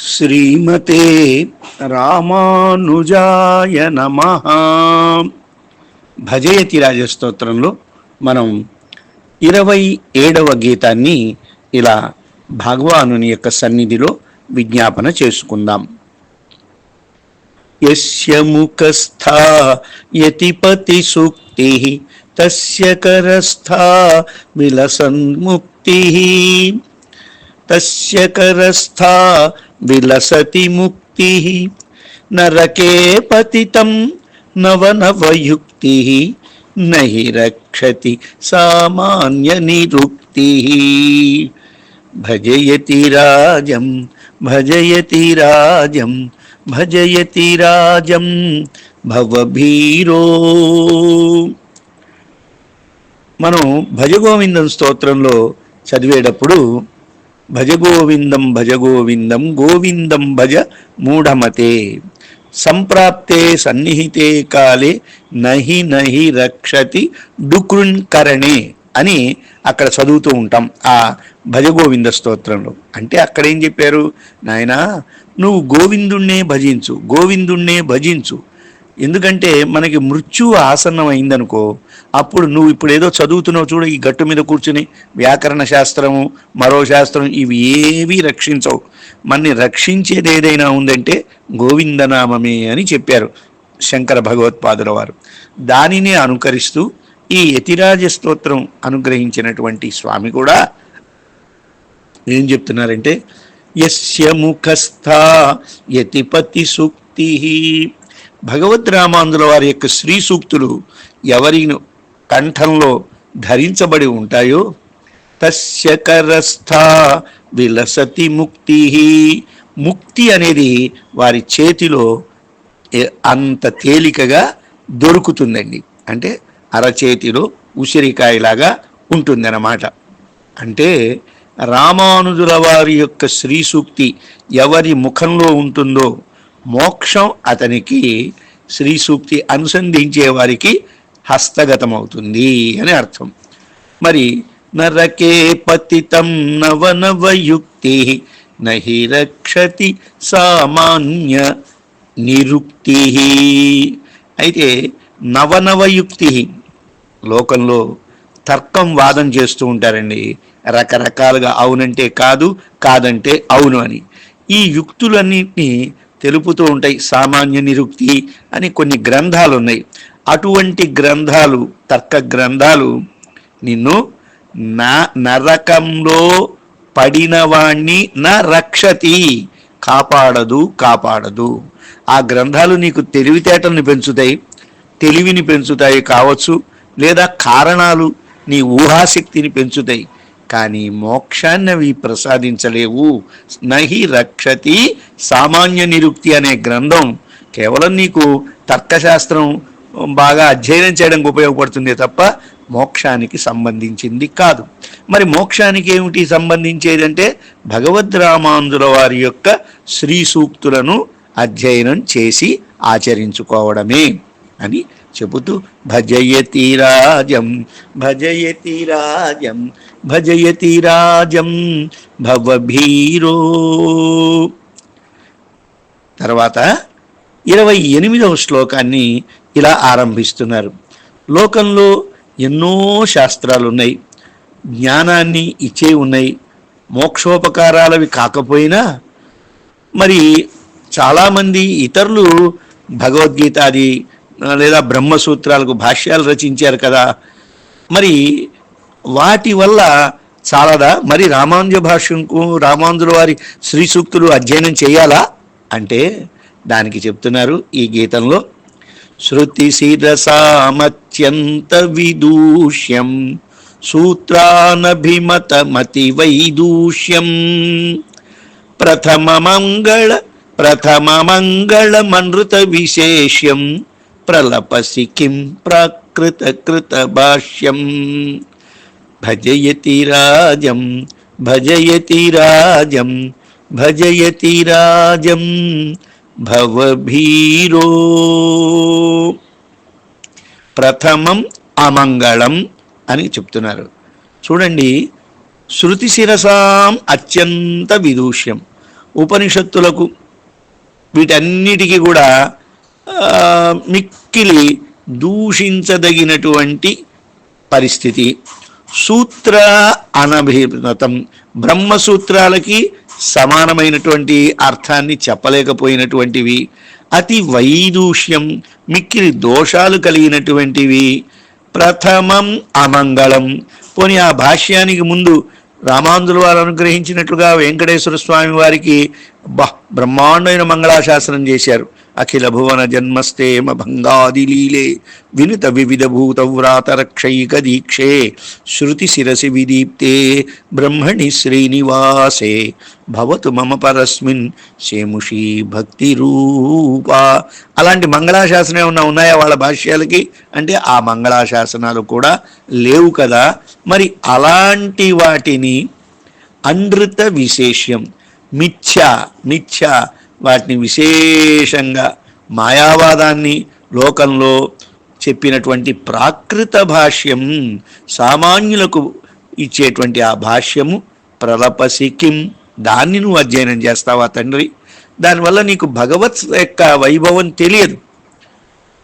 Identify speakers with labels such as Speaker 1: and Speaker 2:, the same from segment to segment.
Speaker 1: శ్రీమతే రామానుజాయ నమ. భజయతి రాజస్తోత్రంలో మనం ఇరవై ఏడవ గీతాన్ని ఇలా భగవానుని యొక్క సన్నిధిలో విజ్ఞాపన చేసుకుందాం. యస్య ముఖస్థా యతిపతి సూక్తి తస్య కరస్థా విలసన్ముక్తి తస్య కరస్థా విలసతి ముక్తి నరకే పతితం నవనవయుక్తి నహి రక్షతి సామాన్య నిరుక్తి భజయతి రాజం భజయతి రాజం భజయతి రాజం భవభీరో మనం భజగోవిందం స్తోత్రంలో చదివేటప్పుడు భజగోవిందం భజగోవిందం గోవిందం భజ మూఢమతే. సంప్రాప్తే సన్నిహితే కాలే నహి నహి రక్షతి డుకృన్కరణే అని అక్కడ చదువుతూ ఉంటాం ఆ భజగోవింద స్తోత్రంలో. అంటే అక్కడ ఏం చెప్పారు? నాయనా నువ్వు గోవిందుణ్ణే భజించు గోవిందుణ్ణే భజించు ఎందుకంటే మనకి మృత్యువు ఆసన్నం అయిందనుకో అప్పుడు నువ్వు ఇప్పుడు ఏదో చదువుతున్నావు చూడు ఈ గట్టు మీద కూర్చుని వ్యాకరణ శాస్త్రము మరో శాస్త్రం ఇవి ఏవి రక్షించవు. మనని రక్షించేది ఏదైనా ఉందంటే గోవిందనామమే అని చెప్పారు శంకర భగవత్పాదుల వారు. దానినే అనుకరిస్తూ ఈ యతిరాజ స్తోత్రం అనుగ్రహించినటువంటి స్వామి కూడా ఏం చెప్తున్నారంటే యస్య ముఖస్థ యతిపతి సూక్తి భగవద్ రామాంధ్రుల వారి యొక్క శ్రీ సూక్తులు ఎవరి కంఠంలో ధరించబడి ఉంటాయో తస్య కరస్థా విలసతి ముక్తి ముక్తి అనేది వారి చేతిలో అంత తేలికగా దొరుకుతుందండి. అంటే అరచేతిలో ఉసిరికాయలాగా ఉంటుందన్నమాట. అంటే రామానుజుల వారి యొక్క శ్రీ సూక్తి ఎవరి ముఖంలో ఉంటుందో మోక్షం అతనికి శ్రీ సూక్తి అనుసంధించే వారికి హస్తగతమవుతుంది అని అర్థం. మరి నరకే పతితం నవనవయుక్తి నహి రక్షతి సామాన్య నిరుక్తి. అయితే నవనవయుక్తి లోకంలో తర్కం వాదం చేస్తూ ఉంటారండి. రకరకాలుగా అవునంటే కాదు కాదంటే అవును అని. ఈ యుక్తులన్నింటినీ తెలుపుతూ ఉంటాయి సామాన్య నిరుక్తి అని కొన్ని గ్రంథాలు ఉన్నాయి అటువంటి గ్రంథాలు తర్క గ్రంథాలు నిన్ను నా నరకంలో పడినవాణ్ణి నా రక్షతి. కాపాడదు కాపాడదు. ఆ గ్రంథాలు నీకు తెలివితేటల్ని పెంచుతాయి తెలివిని పెంచుతాయి కావచ్చు లేదా కారణాలు నీ ఊహాశక్తిని పెంచుతాయి. కానీ మోక్షాన్ని అవి ప్రసాదించలేవు. నహి రక్షతి సామాన్య నిరుక్తి అనే గ్రంథం కేవలం నీకు తర్కశాస్త్రం బాగా అధ్యయనం చేయడానికి ఉపయోగపడుతుంది తప్ప మోక్షానికి సంబంధించింది కాదు. మరి మోక్షానికి ఏమిటి సంబంధించేది అంటే భగవద్ రామాంధుల వారి యొక్క శ్రీ సూక్తులను అధ్యయనం చేసి ఆచరించుకోవడమే. అని చెబుతూ భజయతి రాజం భజయతి రాజం భజయతి రాజం భవభీరో. తర్వాత ఇరవై ఎనిమిదవ శ్లోకాన్ని ఇలా ఆరంభిస్తున్నారు. లోకంలో ఎన్నో శాస్త్రాలు ఉన్నాయి జ్ఞానాన్ని ఇచ్చే ఉన్నాయి. మోక్షోపకారాలవి కాకపోయినా మరి చాలామంది ఇతరులు భగవద్గీత అది లేదా బ్రహ్మసూత్రాలకు భాష్యాలు రచించారు కదా. మరి వాటి వల్ల చాలదా? మరి రామానుజ భాష్యంకు రామానుజుల వారి శ్రీ సూక్తులు అధ్యయనం చేయాలా? అంటే దానికి చెప్తున్నారు ఈ గీతంలో శృతి శిరసామత్యంత విదూష్యం సూత్రానభిమతమతి వైదూష్యం ప్రథమ మంగళ ప్రథమ మంగళమనృత విశేష్యం ప్రలపసి కిం ప్రాకృతకృత భాష్యం భజయతి రాజం భజయతి రాజం భజయతి రాజం భవభీరో ప్రథమం అమంగళం అని చెప్తున్నారు. చూడండి శృతి శిరసాం అత్యంత విదూష్యం. ఉపనిషత్తులకు వీటన్నిటికీ కూడా మిక్కిలి దూషించదగినటువంటి పరిస్థితి. సూత్ర అనభిమతం. బ్రహ్మసూత్రాలకి సమానమైనటువంటి అర్థాన్ని చెప్పలేకపోయినటువంటివి. అతి వైదూష్యం మిక్కిలి దోషాలు కలిగినటువంటివి. ప్రథమం అమంగళం. పోనీ ఆ భాష్యానికి ముందు రామాంధ్రుల వారు అనుగ్రహించినట్లుగా వెంకటేశ్వర స్వామి వారికి బ్రహ్మాండమైన మంగళాశాసనం చేశారు. అఖిల భువన జన్మస్తేమ భంగాదిలీలే వినుత వివిధ భూత వ్రాత రక్షైక దీక్షే శృతి శిరసి విదీప్తే బ్రహ్మణి శ్రీనివాసే భవతు మమ పరస్మిన్ శేముషి భక్తి రూపా. అలాంటి మంగళాశాసనం ఏమన్నా ఉన్నాయా వాళ్ళ భాష్యాలకి? అంటే ఆ మంగళాశాసనాలు కూడా లేవు కదా. మరి అలాంటి వాటిని అనృత విశేష్యం మిథ్య మిథ్య వాటిని విశేషంగా మాయావాదాన్ని లోకంలో చెప్పినటువంటి ప్రాకృత భాష్యం సామాన్యులకు ఇచ్చేటువంటి ఆ భాష్యము ప్రలపసికిం దాన్ని నువ్వు అధ్యయనం చేస్తావా తండ్రి? దానివల్ల నీకు భగవత్ యొక్క వైభవం తెలియదు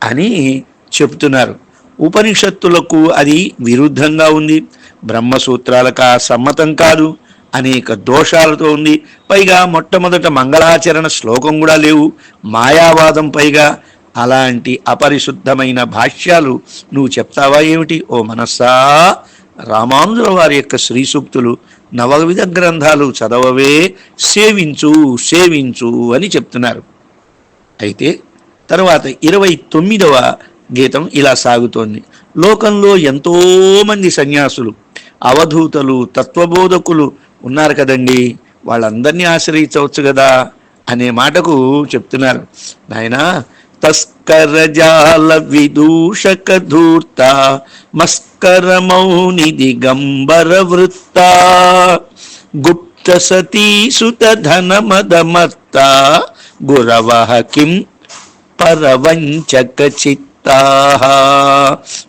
Speaker 1: అని చెప్తున్నారు. ఉపనిషత్తులకు అది విరుద్ధంగా ఉంది. బ్రహ్మసూత్రాలకు ఆ సమ్మతం కాదు. అనేక దోషాలతో ఉంది. పైగా మొట్టమొదట మంగళాచరణ శ్లోకం కూడా లేవు. మాయావాదం పైగా అలాంటి అపరిశుద్ధమైన భాష్యాలు నువ్వు చెప్తావా ఏమిటి? ఓ మనస్సా! రామానుజుల వారి యొక్క శ్రీ సూక్తులు నవవిధ గ్రంథాలు చదవవే. సేవించు సేవించు అని చెప్తున్నారు. అయితే తర్వాత ఇరవై తొమ్మిదవ గీతం ఇలా సాగుతోంది. లోకంలో ఎంతో మంది సన్యాసులు అవధూతలు తత్వబోధకులు ఉన్నారు కదండి. వాళ్ళందరినీ ఆశ్రయించవచ్చు కదా అనే మాటకు చెప్తున్నారు. నాయనా తస్కర జాల విదూషక ధూర్త మస్కర మౌని దిగంబర వృత్త గుప్త సతీసుత ధన మదమత్త గురవ కిం పరవంచక చిత్త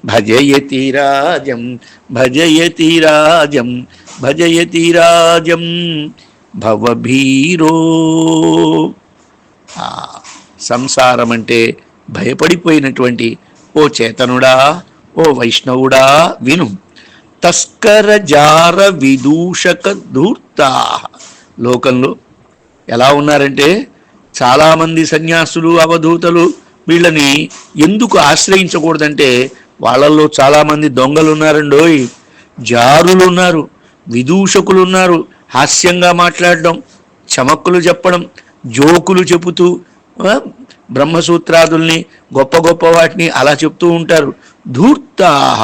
Speaker 1: భజయతి రాజం భజయతి రాజం భజయతి రాజం భవభీరో. ఆ, సంసారం అంటే భయపడిపోయినటువంటి ఓ చేతనుడా ఓ వైష్ణవుడా విను. తస్కర జార విదూషక ధూర్తా. లోకంలో ఎలా ఉన్నారంటే చాలామంది సన్యాసులు అవధూతలు వీళ్ళని ఎందుకు ఆశ్రయించకూడదంటే వాళ్ళల్లో చాలామంది దొంగలు ఉన్నారండోయ్ జారులు ఉన్నారు విదూషకులు ఉన్నారు హాస్యంగా మాట్లాడడం చమక్కులు చెప్పడం జోకులు చెబుతూ బ్రహ్మసూత్రాదుల్ని గొప్ప గొప్ప వాటిని అలా చెప్తూ ఉంటారు. ధూర్తాహ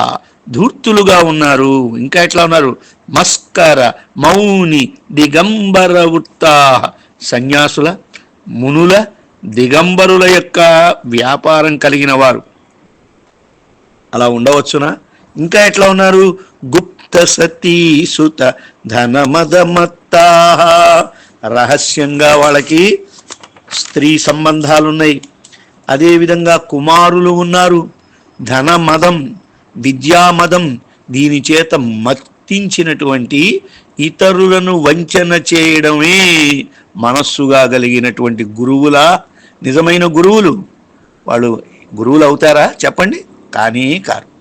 Speaker 1: ధూర్తులుగా ఉన్నారు. ఇంకా ఎట్లా ఉన్నారు? మస్కర మౌని దిగంబర ఉత్తాహ సన్యాసుల మునుల దిగంబరుల యొక్క వ్యాపారం కలిగిన వారు. అలా ఉండవచ్చునా? ఇంకా ఎట్లా ఉన్నారు? గుప్త సతీ సుత ధనమదమత్తా రహస్యంగా వాళ్ళకి స్త్రీ సంబంధాలున్నాయి. అదేవిధంగా కుమారులు ఉన్నారు. ధనమదం విద్యామదం దీని చేత మత్తించినటువంటి ఇతరులను వంచన చేయడమే మనస్సుగా కలిగినటువంటి గురువుల నిజమైన గురువులు. వాళ్ళు గురువులు అవుతారా? చెప్పండి. కానీ కారు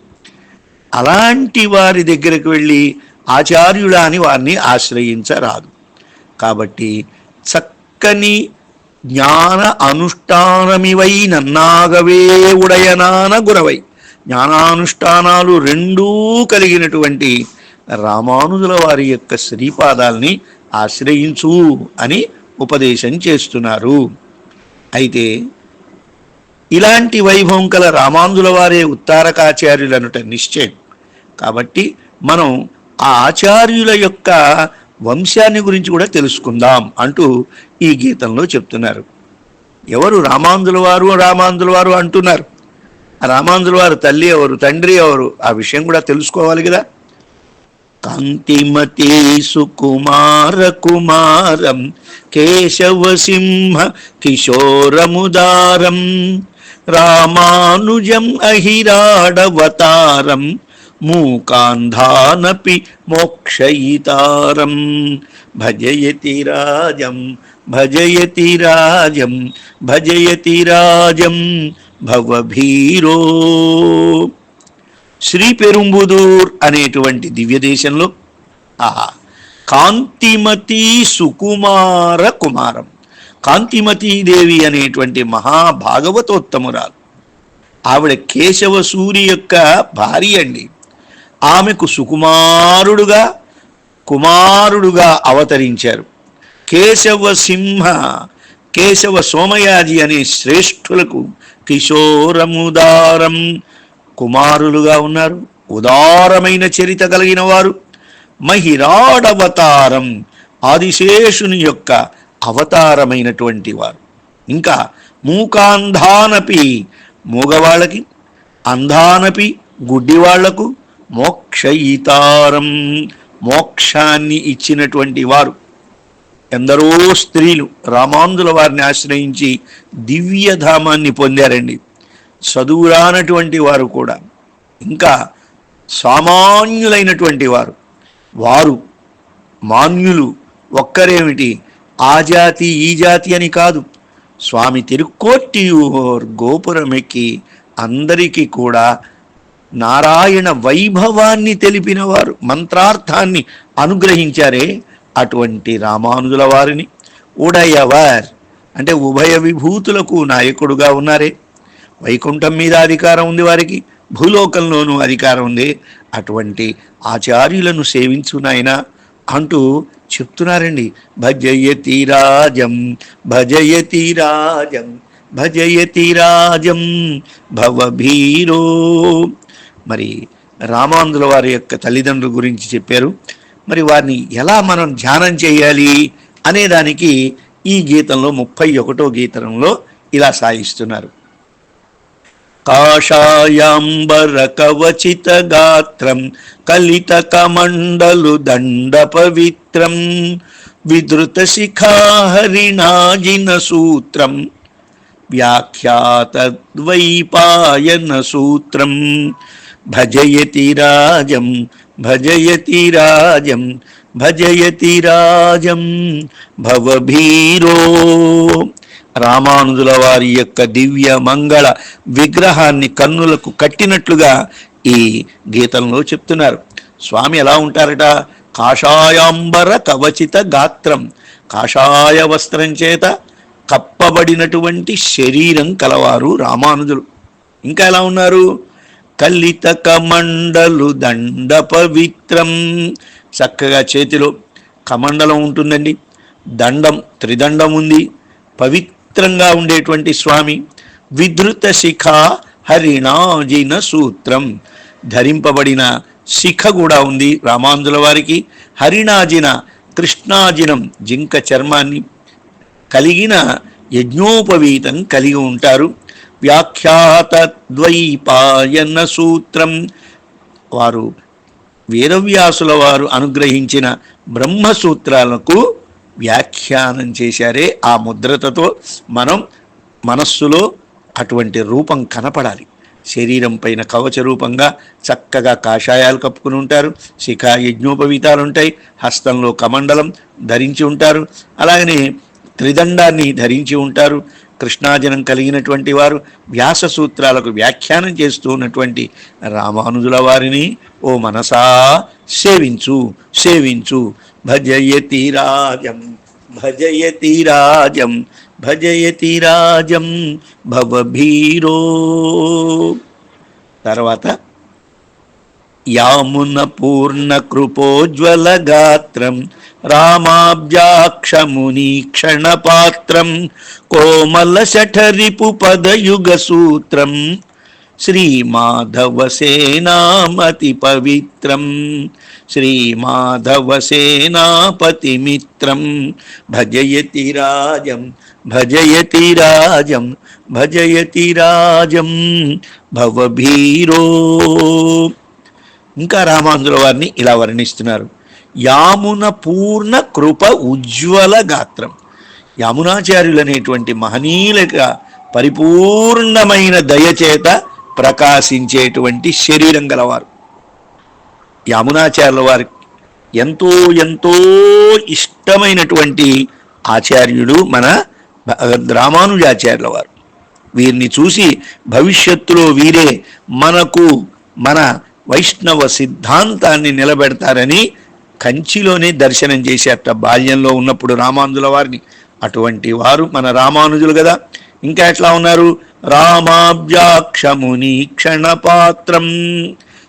Speaker 1: అలాంటి వారి దగ్గరికి వెళ్ళి ఆచార్యుడా అని వారిని ఆశ్రయించరాదు. కాబట్టి చక్కని జ్ఞాన అనుష్ఠానమివై నన్నాగవే ఉడయనాన గురవై. జ్ఞానానుష్ఠానాలు రెండూ కలిగినటువంటి రామానుజుల వారి యొక్క శ్రీపాదాల్ని ఆశ్రయించు అని ఉపదేశం చేస్తున్నారు. అయితే ఇలాంటి వైభవం కల రామాంధుల వారే ఉత్తారకాచార్యులనుట నిశ్చయం. కాబట్టి మనం ఆ ఆచార్యుల యొక్క వంశాన్ని గురించి కూడా తెలుసుకుందాం అంటూ ఈ గీతంలో చెప్తున్నారు. ఎవరు రామాంధుల వారు రామాంధుల వారు అంటున్నారు. రామాంధుల వారు తల్లి ఎవరు తండ్రి ఎవరు ఆ విషయం కూడా తెలుసుకోవాలి కదా. కాంతిమతి సుకుమార కుమారం కేశవ సింహ కిశోరముదారం రామానుజం అహిరాడవతారం మూకాంధానపి మోక్షయితారం. భజయతి రాజం భజయతి రాజం భజయతి రాజం భవభీరో. శ్రీ పెరుంబుదూర్ అనేటువంటి దివ్య దేశంలో ఆహా కాంతిమతి సుకుమార కుమారం. కాంతిమతీదేవి అనేటువంటి మహాభాగవతోత్తమురాలు. ఆవిడ కేశవ సూరి యొక్క భార్య అండి. ఆమెకు సుకుమారుడుగా కుమారుడుగా అవతరించారు. కేశవ సింహ కేశవ సోమయాజి అనే శ్రేష్ఠులకు కిశోరముదారం కుమారులుగా ఉన్నారు. ఉదారమైన చరిత కలిగిన వారు. మహిరాడవతారం ఆదిశేషుని యొక్క అవతారమైనటువంటి వారు. ఇంకా మూకాంధానపి మూగవాళ్ళకి అంధానపి గుడ్డివాళ్ళకు మోక్షయితారం మోక్షాన్ని ఇచ్చినటువంటి వారు. ఎందరో స్త్రీలు రామాంధుల వారిని ఆశ్రయించి దివ్యధామాన్ని పొందారండి. చదువురానటువంటి వారు కూడా ఇంకా సామాన్యులైనటువంటి వారు వారు మాన్యులు ఒక్కరేమిటి? ఆ జాతి ఈ జాతి అని కాదు. స్వామి తిరుక్కోట్టియూర్ గోపురమెక్కి అందరికీ కూడా నారాయణ వైభవాన్ని తెలిపిన వారు మంత్రార్థాన్ని అనుగ్రహించారే అటువంటి రామానుజుల వారిని. ఉడయవర్ అంటే ఉభయ విభూతులకు నాయకుడుగా ఉన్నారే. వైకుంఠం మీద అధికారం ఉంది వారికి భూలోకంలోనూ అధికారం ఉంది. అటువంటి ఆచార్యులను సేవించు నాయన అంటూ చెప్తున్నారండి. భజయతి రాజం భజయతి రాజం భజయతి రాజం భవభీరో. మరి రామాంధ్రుల వారి యొక్క తల్లిదండ్రుల గురించి చెప్పారు. మరి వారిని ఎలా మనం ధ్యానం చేయాలి అనే దానికి ఈ గీతంలో ముప్పై ఒకటో గీతంలో ఇలా సాగిస్తున్నారు. కాషాయాంబర కవచిత గాత్రం కలిత కమండలు దండ పవిత్రం విధృత శిఖాహరిణాజిన సూత్రం వ్యాఖ్యాతద్వైపాయన రామానుజుల వారి యొక్క దివ్య మంగళ విగ్రహాన్ని కన్నులకు కట్టినట్లుగా ఈ గీతంలో చెప్తున్నారు. స్వామి ఎలా ఉంటారట? కాషాయాంబర కవచిత గాత్రం. కాషాయ వస్త్రం చేత కప్పబడినటువంటి శరీరం కలవారు రామానుజులు. ఇంకా ఎలా ఉన్నారు? కలిత కమండలు దండ పవిత్రం. చక్కగా చేతిలో కమండలం ఉంటుందండి. దండం త్రిదండం ఉంది. పవిత్ర పవిత్రంగా ఉండేటువంటి స్వామి విధృత శిఖ హరిణాజిన సూత్రం. ధరింపబడిన శిఖ కూడా ఉంది రామాంధుల వారికి. హరిణాజిన కృష్ణాజినం జింక చర్మాన్ని కలిగిన యజ్ఞోపవీతం కలిగి ఉంటారు. వ్యాఖ్యాత ద్వైపాయన సూత్రం. వారు వేదవ్యాసుల వారు అనుగ్రహించిన బ్రహ్మసూత్రాలకు వ్యాఖ్యానం చేశారే ఆ ముద్రతతో మనం మనస్సులో అటువంటి రూపం కనపడాలి. శరీరం పైన కవచ రూపంగా చక్కగా కాషాయాలు కప్పుకుని ఉంటారు శిఖా యజ్ఞోపవీతాలు ఉంటాయి హస్తంలో కమండలం ధరించి ఉంటారు అలాగనే త్రిదండాన్ని ధరించి ఉంటారు కృష్ణాజనం కలిగినటువంటి వారు వ్యాస సూత్రాలకు వ్యాఖ్యానం చేస్తూ ఉన్నటువంటి రామానుజుల వారిని ఓ మనసా సేవించు సేవించు భజయతి రాజం భజయతి రాజం భజయతి రాజం భవభీరో తర్వాత యామున పూర్ణ కృపోజ్వల గాత్రం రామాబ్జాక్షమునీక్షణ పాత్రం కోమల శఠరిపు పదయుగ సూత్రం శ్రీమాధవసేనామతి పవిత్రం శ్రీమాధవ మిత్రం భజయతి రాజం భజయతి రాజం భజయతి రాజం భవభీరో ఇంకా రామాంధ్రుల వారిని ఇలా వర్ణిస్తున్నారు. యామున పూర్ణ కృప ఉజ్వల గాత్రం. యామునాచార్యులు అనేటువంటి పరిపూర్ణమైన దయచేత ప్రకాశించేటువంటి శరీరం గలవారు. యమునాచార్యుల వారికి ఎంతో ఎంతో ఇష్టమైనటువంటి ఆచార్యుడు మన రామానుజాచార్యుల వారు. వీరిని చూసి భవిష్యత్తులో వీరే మనకు మన వైష్ణవ సిద్ధాంతాన్ని నిలబెడతారని కంచిలోనే దర్శనం చేసేట బాల్యంలో ఉన్నప్పుడు రామానుజుల వారిని. అటువంటి వారు మన రామానుజులు కదా. ఇంకా ఎట్లా ఉన్నారు? రామాభ్యాక్షముని క్షణపాత్రం.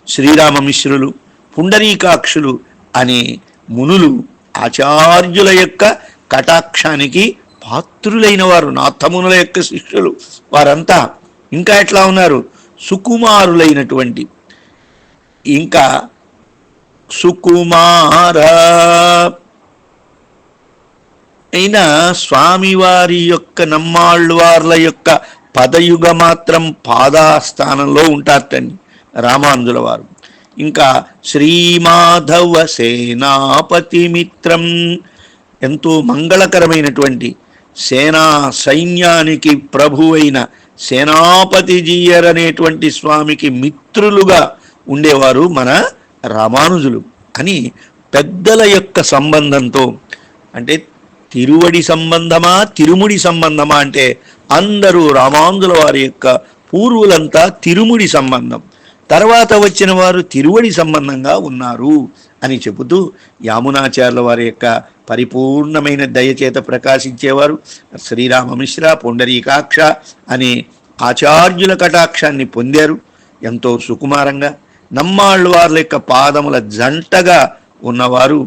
Speaker 1: శ్రీరామ మిశ్రులు పుండరీకాక్షులు అనే మునులు ఆచార్యుల యొక్క కటాక్షానికి పాత్రులైన వారు నాథమునుల యొక్క శిష్యులు వారంతా. ఇంకా ఎట్లా ఉన్నారు? సుకుమారులైనటువంటి. ఇంకా సుకుమార అయినా స్వామివారి యొక్క నమ్మాళ్ళవార్ల యొక్క పదయుగ మాత్రం పాదాస్థానంలో ఉంటారటండి రామానుజుల వారు. ఇంకా శ్రీమాధవ సేనాపతి మిత్రం ఎంతో మంగళకరమైనటువంటి సేనా సైన్యానికి ప్రభువైన సేనాపతిజీయర్ అనేటువంటి స్వామికి మిత్రులుగా ఉండేవారు మన రామానుజులు. అని పెద్దల యొక్క సంబంధంతో అంటే తిరువడి సంబంధమా తిరుముడి సంబంధమా అంటే అందరూ రామానుజుల వారి యొక్క పూర్వులంతా తిరుముడి సంబంధం. తర్వాత వచ్చిన వారు తిరువడి సంబంధంగా ఉన్నారు అని చెబుతూ యామునాచార్యుల వారి యొక్క పరిపూర్ణమైన దయచేత ప్రకాశించేవారు శ్రీరామ మిశ్ర పొండరీకాక్ష అనే ఆచార్యుల కటాక్షాన్ని పొందారు. ఎంతో సుకుమారంగా నమ్మాళ్ళు వారి యొక్క పాదముల జంటగా ఉన్నవారు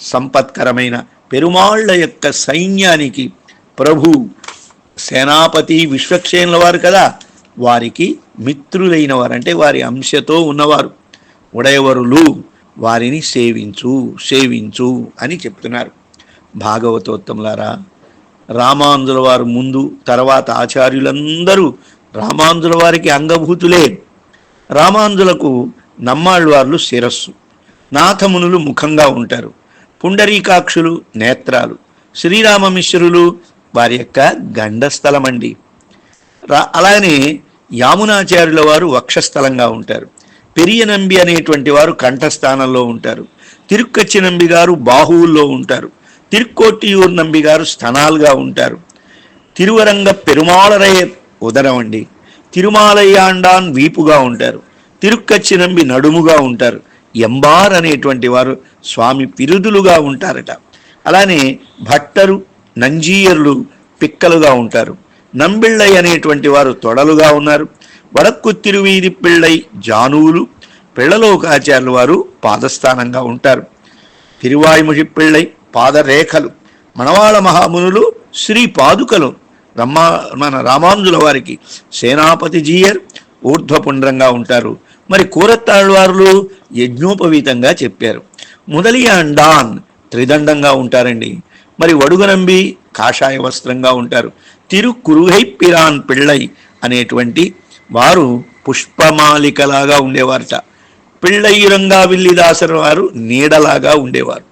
Speaker 1: సంపత్కరమైన పెరుమాళ్ళ యొక్క సైన్యానికి ప్రభు సేనాపతి విశ్వక్షేణుల వారు కదా వారికి మిత్రులైన వారు అంటే వారి అంశతో ఉన్నవారు. ఉడయవరులు వారిని సేవించు సేవించు అని చెప్తున్నారు. భాగవతోత్తములారా రామాంజుల వారు ముందు తర్వాత ఆచార్యులందరూ రామాంజుల వారికి అంగభూతులే. రామాంజులకు నమ్మాళ్ళవార్లు శిరస్సు. నాథమునులు ముఖంగా ఉంటారు. పుండరీకాక్షులు నేత్రాలు శ్రీరామమిశ్రులు వారి యొక్క గండస్థలమండి. రా అలానే యామునాచార్యుల వారు వక్షస్థలంగా ఉంటారు. పెరియనంబి అనేటువంటి వారు కంఠస్థానంలో ఉంటారు. తిరుక్కచ్చి నంబి గారు బాహువుల్లో ఉంటారు. తిరుక్కోట్టియూర్ నంబి గారు స్థనాలుగా ఉంటారు. తిరువరంగ పెరుమాళరయ ఉదరం అండి. తిరుమాలయాండాన్ వీపుగా ఉంటారు. తిరుక్కచ్చి నంబి నడుముగా ఉంటారు. ఎంబార్ అనేటువంటి వారు స్వామి పిరుదులుగా ఉంటారట. అలానే భట్టరు నంజీయర్లు పిక్కలుగా ఉంటారు. నంబిళ్ళై అనేటువంటి వారు తొడలుగా ఉన్నారు. వడక్కు తిరువీది పిళ్ళై జానువులు పిళ్ళలోకాచార్యులు వారు పాదస్థానంగా ఉంటారు. తిరువాయిముషి పిళ్ళై పాదరేఖలు మనవాళ మహామునులు శ్రీ పాదుకలు రమ్మా మన రామానుజుల వారికి సేనాపతి జీయర్ ఊర్ధ్వపుండ్రంగా ఉంటారు. మరి కూరత్తాళ్ళవారులు యజ్ఞోపవీతంగా చెప్పారు. ముదలియాండాన్ త్రిదండంగా ఉంటారండి. మరి వడుగనంబి కాషాయ వస్త్రంగా ఉంటారు. తిరుకురుహై పిరాన్ పిళ్ళై అనేటువంటి వారు పుష్పమాలికలాగా ఉండేవారట. పిళ్ళయ్యురంగా విల్లిదాసర వారు నీడలాగా ఉండేవారు.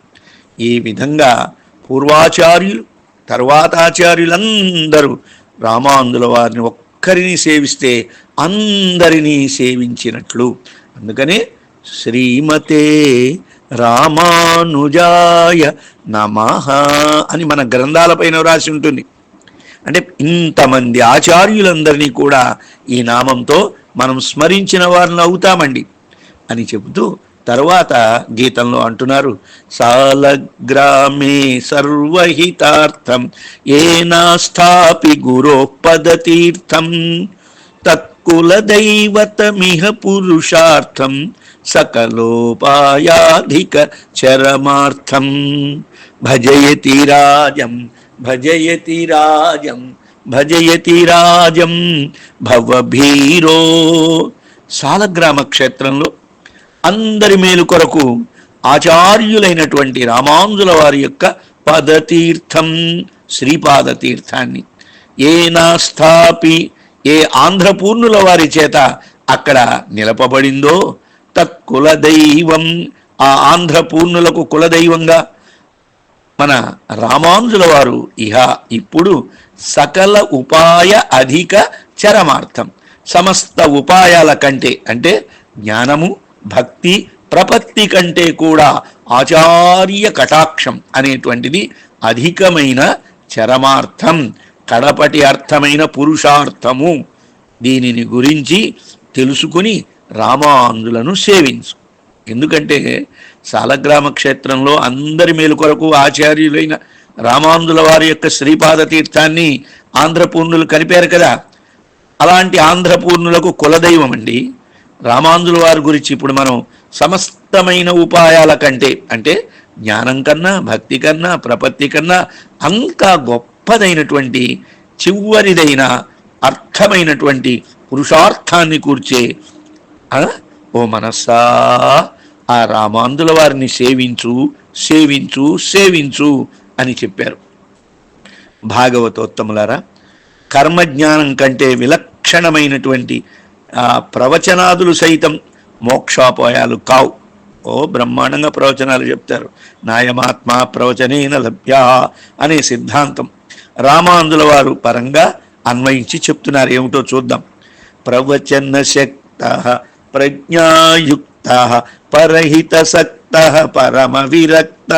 Speaker 1: ఈ విధంగా పూర్వాచార్యులు తర్వాతాచార్యులందరూ రామాందుల వారిని ఒక్కరిని సేవిస్తే అందరినీ సేవించినట్లు. అందుకనే శ్రీమతే రామానుజాయ నమ అని మన గ్రంథాలపైన వ్రాసి ఉంటుంది. అంటే ఇంతమంది ఆచార్యులందరినీ కూడా ఈ నామంతో మనం స్మరించిన వారిని అవుతామండి అని చెబుతూ తర్వాత గీతంలో అంటున్నారు సాలగ్రామే సర్వహితార్థం ఏనాస్థాపి గురో పదతీర్థం తత్కుల దైవతమిహ పురుషార్థం సకలోపాయాధిక చరమార్థం. భజయతి రాజం భజయతి రాజం భజయతి రాజం భవభీరో. సాలగ్రామ క్షేత్రంలో అందరి మేలు కొరకు ఆచార్యులైనటువంటి రామాంజుల వారి యొక్క పదతీర్థం శ్రీపాద తీర్థాన్ని. ఏ నాస్థాపి ఏ ఆంధ్రపూర్ణుల వారి చేత అక్కడ నిలపబడిందో తత్కులదైవం. ఆ ఆంధ్రపూర్ణులకు కులదైవంగా మన రామానుజుల వారు ఇహ ఇప్పుడు సకల ఉపాయ అధిక చరమార్థం. సమస్త ఉపాయాల కంటే అంటే జ్ఞానము భక్తి ప్రపత్తి కంటే కూడా ఆచార్య కటాక్షం అనేటువంటిది అధికమైన చరమార్థం. కడపటి అర్థమైన పురుషార్థము. దీనిని గురించి తెలుసుకుని రామాంజులను సేవించు. ఎందుకంటే సాలగ్రామ క్షేత్రంలో అందరి మేలు కొరకు ఆచార్యులైన రామాంజుల వారి యొక్క శ్రీపాద తీర్థాన్ని ఆంధ్రపూర్ణులు కలిపారు కదా. అలాంటి ఆంధ్రపూర్ణులకు కులదైవం అండి. రామాంజుల వారి గురించి ఇప్పుడు మనం సమస్తమైన ఉపాయాల కంటే అంటే జ్ఞానం కన్నా భక్తి కన్నా ప్రపత్తి కన్నా అంకా గొప్పదైనటువంటి చివరిదైన అర్థమైనటువంటి పురుషార్థాన్ని కూర్చే ఓ మనస్సా ఆ రామాందుల వారిని సేవించు సేవించు సేవించు అని చెప్పారు. భాగవతోత్తములారా కర్మజ్ఞానం కంటే విలక్షణమైనటువంటి ఆ ప్రవచనాదులు సైతం మోక్షాపోయాలు కావు. ఓ బ్రహ్మాండంగా ప్రవచనాలు చెప్తారు. నాయమాత్మ ప్రవచనేన లభ్య అనే సిద్ధాంతం. రామాందుల వారు పరంగా అన్వయించి చెప్తున్నారు. ఏమిటో చూద్దాం. ప్రవచన శక్త ప్రజ్ఞాయుక్త పరహితసక్త పరమ విరక్త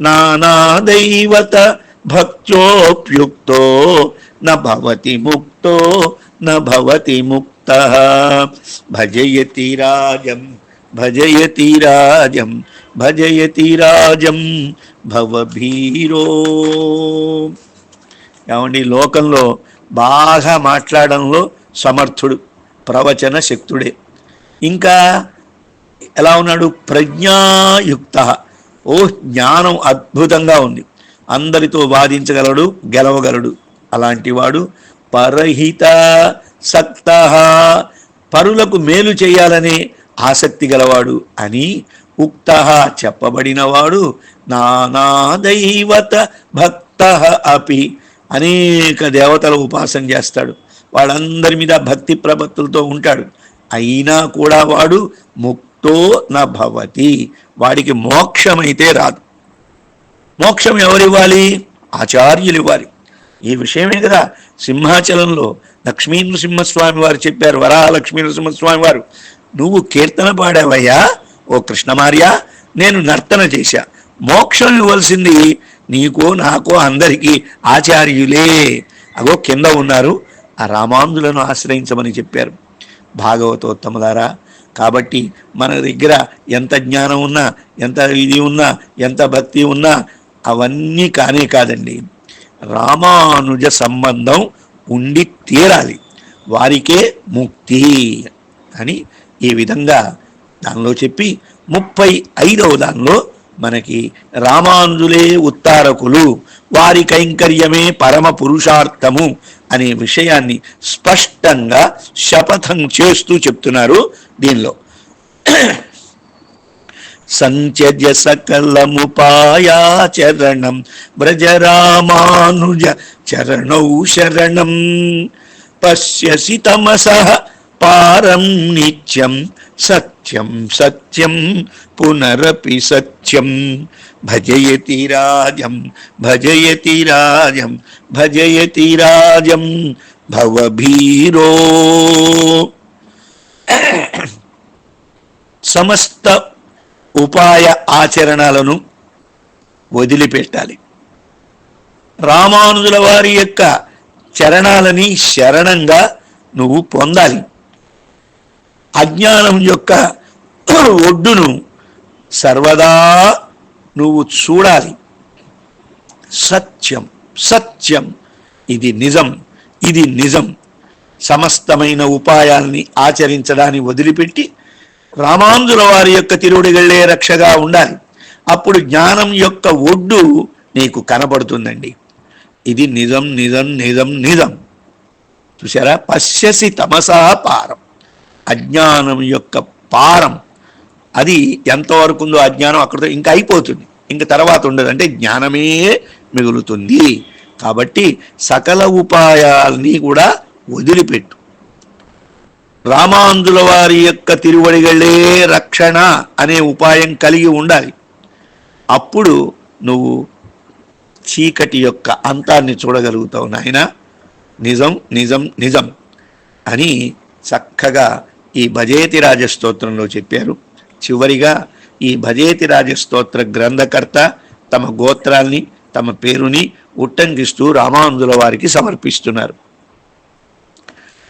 Speaker 1: నానాదైవత భక్త్యోప్యుక్తో న భవతి ముక్తో న భవతి ముక్త. భజయతి రాజం భజయతి రాజం భజయతి రాజం భవభీరో ఏమండి లోకంలో బాగా మాట్లాడంలో సమర్థుడు ప్రవచన శక్తుడే. ఇంకా ఎలా ఉన్నాడు? ప్రజ్ఞాయుక్త. ఓ జ్ఞానం అద్భుతంగా ఉంది. అందరితో వాదించగలడు గెలవగలడు. అలాంటి వాడు పరహిత సక్త. పరులకు మేలు చేయాలనే ఆసక్తి గలవాడు అని ఉక్త చెప్పబడినవాడు నానా దైవత భక్త అపి. అనేక దేవతల ఉపాసన చేస్తాడు. వాళ్ళందరి మీద భక్తి ప్రపత్తులతో ఉంటాడు. అయినా కూడా వాడు ముక్తో నభవతి. భవతి వాడికి మోక్షమైతే రాదు. మోక్షం ఎవరివ్వాలి? ఆచార్యులు ఇవ్వాలి ఈ విషయమే కదా సింహాచలంలో లక్ష్మీ నృసింహస్వామి వారు చెప్పారు వరాహ లక్ష్మీ నృసింహస్వామి వారు. నువ్వు కీర్తన పాడావయ్యా? ఓ కృష్ణమార్య నేను నర్తన చేశా. మోక్షం ఇవ్వాల్సింది నీకో నాకో అందరికీ ఆచార్యులే. అగో కింద ఉన్నారు ఆ రామాంజులను ఆశ్రయించమని చెప్పారు. భాగవతోత్తములారా. కాబట్టి మన దగ్గర ఎంత జ్ఞానం ఉన్నా ఎంత ఇది ఉన్నా ఎంత భక్తి ఉన్నా అవన్నీ కానే కాదండి. రామానుజ సంబంధం ఉండి తీరాలి. వారికే ముక్తి అని ఈ విధంగా దానిలో చెప్పి ముప్పై ఐదవ దానిలో మనకి రామానుజులే ఉత్తారకులు. వారి కైంకర్యమే పరమ పురుషార్థము అనే విషయాన్ని స్పష్టంగా శపథం చేస్తూ చెప్తున్నారు దీనిలో. సంత్యజ సకలముపాయాచరణం వ్రజరామానుజ చరణౌ శరణం. పశ్యసి తమస పారం నిత్యం సత్యం సత్యం పునరపి సత్యం. భజయతి రాజం భజయతి రాజం భజయతి రాజం భవభీరో సమస్త ఉపాయ ఆచరణలను వదిలిపెట్టాలి. రామానుజుల వారి యొక్క చరణాలని శరణంగా నువ్వు పొందాలి. అజ్ఞానం యొక్క ఒడ్డును సర్వదా నువ్వు చూడాలి. సత్యం సత్యం. ఇది నిజం ఇది నిజం. సమస్తమైన ఉపాయాల్ని ఆచరించడాన్ని వదిలిపెట్టి రామాంజుల వారి యొక్క తిరుడిగళ్ళే రక్షగా ఉండాలి. అప్పుడు జ్ఞానం యొక్క ఒడ్డు నీకు కనబడుతుందండి. ఇది నిజం నిజం నిజం నిజం. చూసారా పశ్యసి తమసా పారం. అజ్ఞానం యొక్క పారం. అది ఎంతవరకు ఉందో అజ్ఞానం అక్కడితో ఇంకా అయిపోతుంది. ఇంకా తర్వాత ఉండదు. అంటే జ్ఞానమే మిగులుతుంది. కాబట్టి సకల ఉపాయాల్ని కూడా వదిలిపెట్టు. రామాంధుల వారి యొక్క తిరువడిగళ్ళే రక్షణ అనే ఉపాయం కలిగి ఉండాలి. అప్పుడు నువ్వు చీకటి యొక్క అంతాన్ని చూడగలుగుతావు. నాయన నిజం నిజం నిజం అని చక్కగా ఈ భజేతి రాజస్తోత్రంలో చెప్పారు. చివరిగా ఈ భజేతి రాజస్తోత్ర గ్రంథకర్త తమ గోత్రాల్ని తమ పేరుని ఉట్టంకిస్తూ రామానుజుల వారికి సమర్పిస్తున్నారు.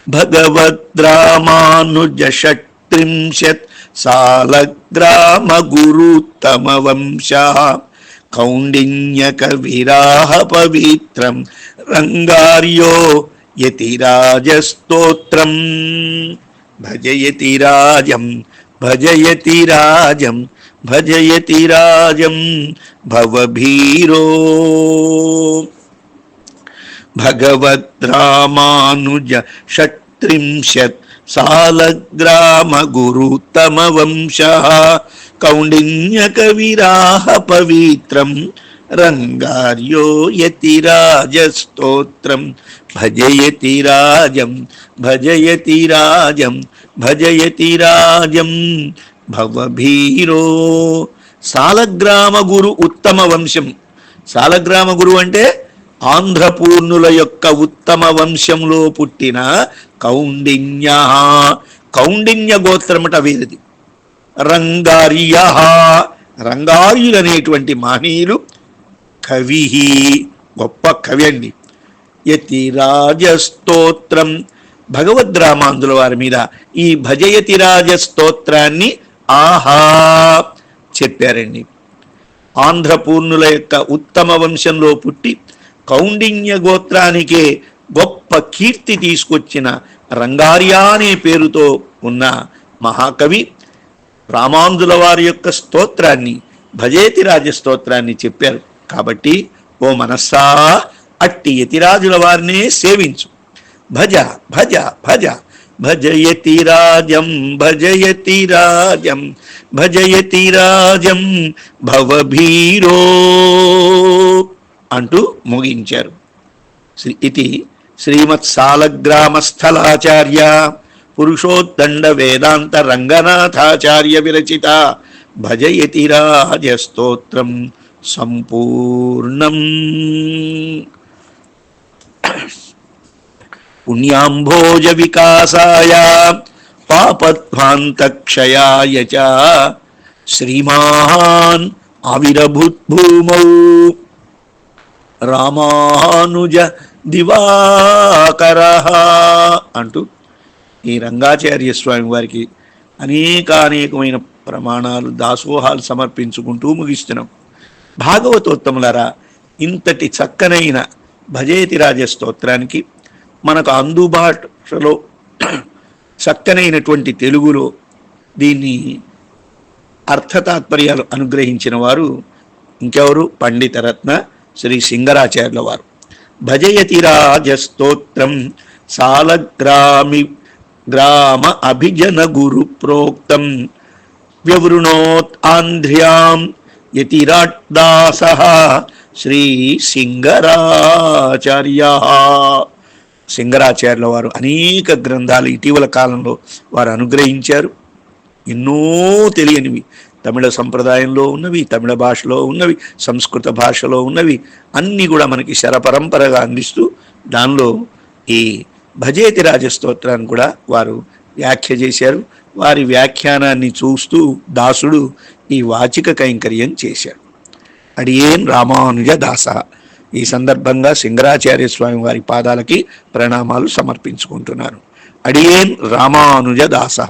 Speaker 1: భగవద్రామానుజషట్రింశత్ సాలగ్రామ గురుత్తమ వంశ కౌండిన్యక విరాహ పవిత్రం రంగార్యో యతిరాజస్తోత్రం భజయతి రాజం భజయతి రాజం భజయతి రాజం భవభీరో. భగవద్రామానుజ షట్త్రింశత్ సాలగ్రామ గురుతమ వంశ రంగార్యోయతి రాజస్తోత్రం భజయతి రాజం భజయతి రాజం భజయతి రాజం భవభీరో. సాలగ్రామ గురు ఉత్తమ వంశం. సాలగ్రామ గురు అంటే ఆంధ్రపూర్ణుల యొక్క ఉత్తమ వంశంలో పుట్టిన కౌండిన్య. కౌండిన్య గోత్రమట వీరిది. రంగార్య. రంగార్యులనేటువంటి మహనీయులు కవి గొప్ప కవి అండి. యతి రాజస్తోత్రం భగవద్ రామాందుల వారి మీద ఈ భజయతి రాజస్తోత్రాన్ని ఆహా చెప్పారండి. ఆంధ్రపూర్ణుల యొక్క ఉత్తమ వంశంలో పుట్టి కౌండిన్య గోత్రానికే గొప్ప కీర్తి తీసుకొచ్చిన రంగార్యా అనే పేరుతో ఉన్న మహాకవి రామాందుల వారి యొక్క స్తోత్రాన్ని భజేతి రాజ స్తోత్రాన్ని చెప్పారు. కాబట్టి ఓ మనస్సా అట్టి యతిరాజుల వారినే సేవించు. భజ భజ భజ. భజయతి రాజం భజయతి రాజం భజయతి రాజం భవభీరో అంటూ ముగించారు. శ్రీ ఇది శ్రీమత్ సాలగ్రామస్థలాచార్య వేదాంత రంగనాథాచార్య విరచిత భజయతి రాజస్తోత్రం సంపూర్ణం. పుణ్యాంభోజ వికాసాయ పాపధ్వాంతక్షయాయ చ. శ్రీమాన్ ఆవిరభూద్భూమౌ. రామానుజ దివాకర అంటూ ఈ రంగాచార్య స్వామి వారికి అనేకానేకమైన ప్రమాణాలు దాసోహాలు సమర్పించుకుంటూ ముగిస్తున్నాం. భాగవతోత్తములరా ఇంతటి చక్కనైన భజేతి రాజ స్తోత్రానికి మనకు అందుబాటులో చక్కనైనటువంటి తెలుగులో దీన్ని అర్థతాత్పర్యాలు అనుగ్రహించిన వారు ఇంకెవరు? పండితరత్న శ్రీ సింగరాచార్యుల వారు. భజయతి రాజస్తోత్రం సాలగ్రామి గ్రామ అభిజన గురు ప్రోక్తం. వ్యవృణోత్ ఆంధ్ర్యాం యతిరాట్దాస శ్రీ సింగరాచార్య. సింగరాచార్యుల వారు అనేక గ్రంథాలు ఇటీవల కాలంలో వారు అనుగ్రహించారు. ఎన్నో తెలియనివి. తమిళ సంప్రదాయంలో ఉన్నవి తమిళ భాషలో ఉన్నవి సంస్కృత భాషలో ఉన్నవి అన్నీ కూడా మనకి శరపరంపరగా అందిస్తూ దానిలో ఈ భజేతి రాజస్తోత్రాన్ని కూడా వారు వ్యాఖ్య చేశారు. వారి వ్యాఖ్యానాన్ని చూస్తూ దాసుడు ఈ వాచిక కైంకర్యం చేశాడు. అడియేన్ రామానుజ దాస. ఈ సందర్భంగా సింగరాచార్య స్వామి వారి పాదాలకి ప్రణామాలు సమర్పించుకుంటున్నాను అడియేన్ రామానుజ దాస.